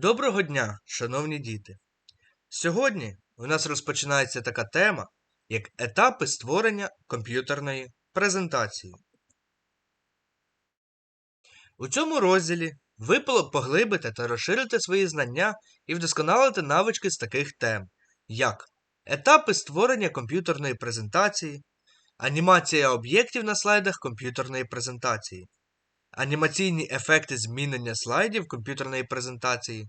Доброго дня, шановні діти! Сьогодні у нас розпочинається така тема, як етапи створення комп'ютерної презентації. У цьому розділі ви поглибите та розширите свої знання і вдосконалите навички з таких тем, як етапи створення комп'ютерної презентації, анімація об'єктів на слайдах комп'ютерної презентації, анімаційні ефекти змінення слайдів комп'ютерної презентації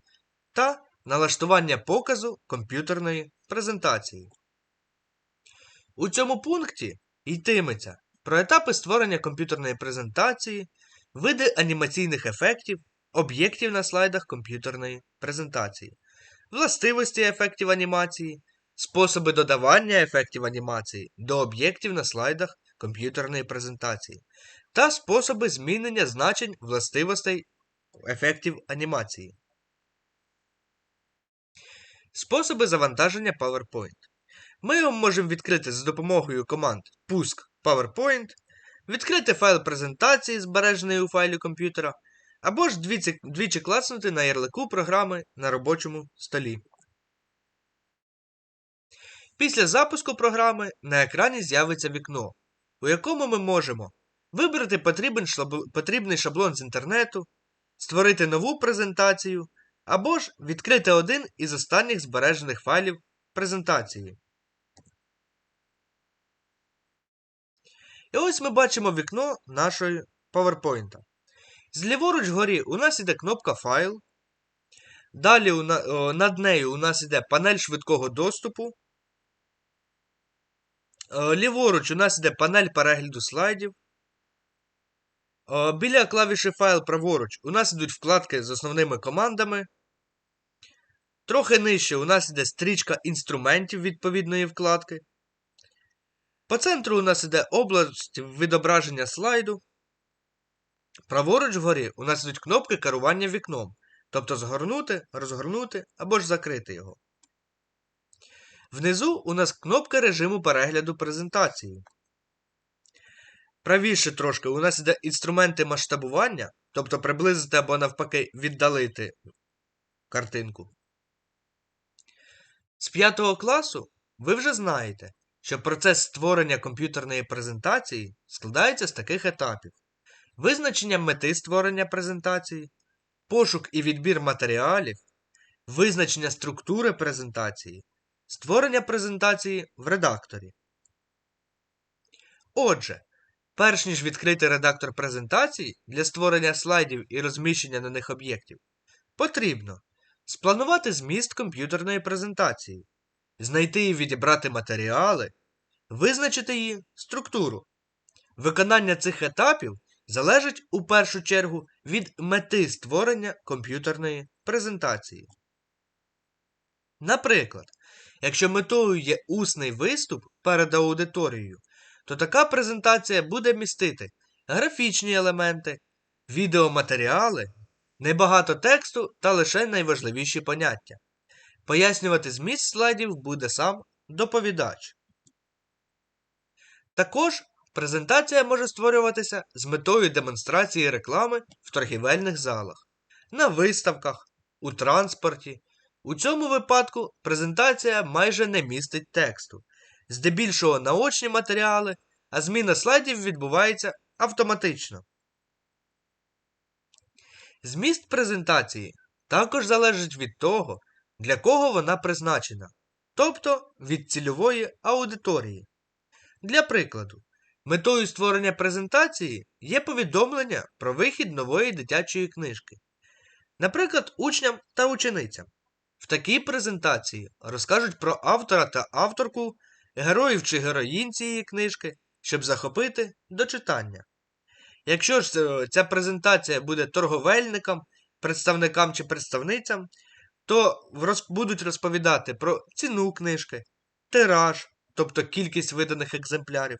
та налаштування показу комп'ютерної презентації. У цьому пункті йтиметься про етапи створення комп'ютерної презентації, види анімаційних ефектів, об'єктів на слайдах комп'ютерної презентації, властивості ефектів анімації, способи додавання ефектів анімації до об'єктів на слайдах комп'ютерної презентації та способи змінення значень властивостей ефектів анімації. Способи завантаження PowerPoint. Ми його можемо відкрити за допомогою команд Пуск PowerPoint, відкрити файл презентації, збережений у файлі комп'ютера, або ж двічі, двічі клацнути на ярлику програми на робочому столі. Після запуску програми на екрані з'явиться вікно, у якому ми можемо вибрати потрібний шаблон з інтернету, створити нову презентацію, або ж відкрити один із останніх збережених файлів презентації. І ось ми бачимо вікно нашої PowerPoint. Зліворуч вгорі у нас іде кнопка Файл. Далі над нею у нас іде панель швидкого доступу. Ліворуч у нас іде панель перегляду слайдів. Біля клавіші файл праворуч у нас йдуть вкладки з основними командами. Трохи нижче у нас йде стрічка інструментів відповідної вкладки. По центру у нас йде область відображення слайду. Праворуч вгорі у нас йдуть кнопки керування вікном. Тобто згорнути, розгорнути або ж закрити його. Внизу у нас кнопка режиму перегляду презентації. Правіше трошки у нас йде інструменти масштабування, тобто приблизити або навпаки віддалити картинку. З 5 класу ви вже знаєте, що процес створення комп'ютерної презентації складається з таких етапів: визначення мети створення презентації, пошук і відбір матеріалів, визначення структури презентації, створення презентації в редакторі. Отже, перш ніж відкрити редактор презентації для створення слайдів і розміщення на них об'єктів, потрібно спланувати зміст комп'ютерної презентації, знайти і відібрати матеріали, визначити її структуру. Виконання цих етапів залежить у першу чергу від мети створення комп'ютерної презентації. Наприклад, якщо метою є усний виступ перед аудиторією, то така презентація буде містити графічні елементи, відеоматеріали, небагато тексту та лише найважливіші поняття. Пояснювати зміст слайдів буде сам доповідач. Також презентація може створюватися з метою демонстрації реклами в торгівельних залах, на виставках, у транспорті. У цьому випадку презентація майже не містить тексту, здебільшого наочні матеріали, а зміна слайдів відбувається автоматично. Зміст презентації також залежить від того, для кого вона призначена, тобто від цільової аудиторії. Для прикладу, метою створення презентації є повідомлення про вихід нової дитячої книжки. Наприклад, учням та ученицям. В такій презентації розкажуть про автора та авторку, героїв чи героїн цієї книжки, щоб захопити до читання. Якщо ж ця презентація буде торговельникам, представникам чи представницям, то будуть розповідати про ціну книжки, тираж, тобто кількість виданих екземплярів,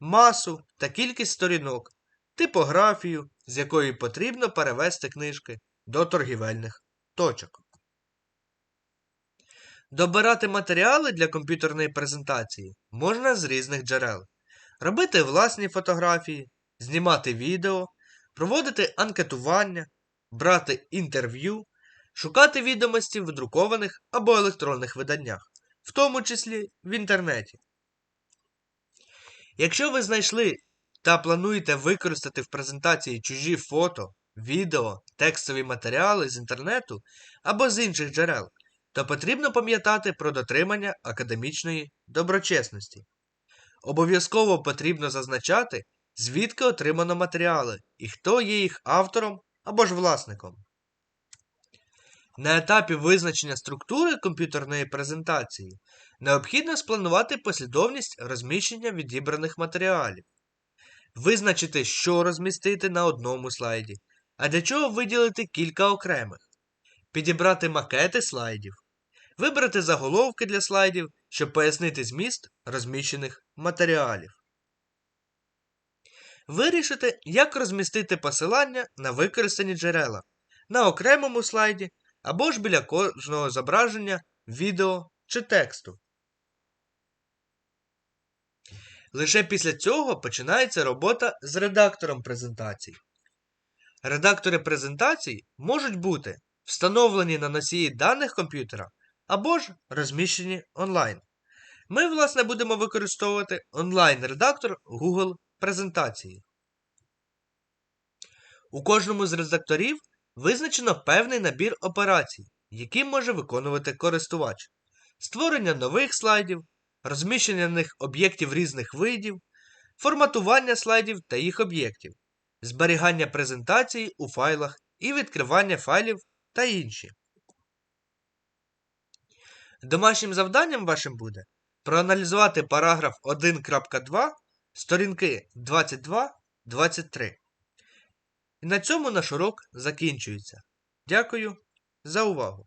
масу та кількість сторінок, типографію, з якої потрібно перевести книжки до торгівельних точок. Добирати матеріали для комп'ютерної презентації можна з різних джерел, робити власні фотографії, знімати відео, проводити анкетування, брати інтерв'ю, шукати відомості в друкованих або електронних виданнях, в тому числі в інтернеті. Якщо ви знайшли та плануєте використати в презентації чужі фото, відео, текстові матеріали з інтернету або з інших джерел, то потрібно пам'ятати про дотримання академічної доброчесності. Обов'язково потрібно зазначати, звідки отримано матеріали і хто є їх автором або ж власником. На етапі визначення структури комп'ютерної презентації необхідно спланувати послідовність розміщення відібраних матеріалів, визначити, що розмістити на одному слайді, а для чого виділити кілька окремих, підібрати макети слайдів, вибрати заголовки для слайдів, щоб пояснити зміст розміщених матеріалів. Вирішити, як розмістити посилання на використані джерела на окремому слайді або ж біля кожного зображення, відео чи тексту. Лише після цього починається робота з редактором презентацій. Редактори презентацій можуть бути встановлені на носії даних комп'ютера або ж розміщені онлайн. Ми, власне, будемо використовувати онлайн-редактор Google презентації. У кожному з редакторів визначено певний набір операцій, які може виконувати користувач, створення нових слайдів, розміщення них об'єктів різних видів, форматування слайдів та їх об'єктів, зберігання презентації у файлах і відкривання файлів та інші. Домашнім завданням вашим буде проаналізувати параграф 1.2 сторінки 22-23. І на цьому наш урок закінчується. Дякую за увагу!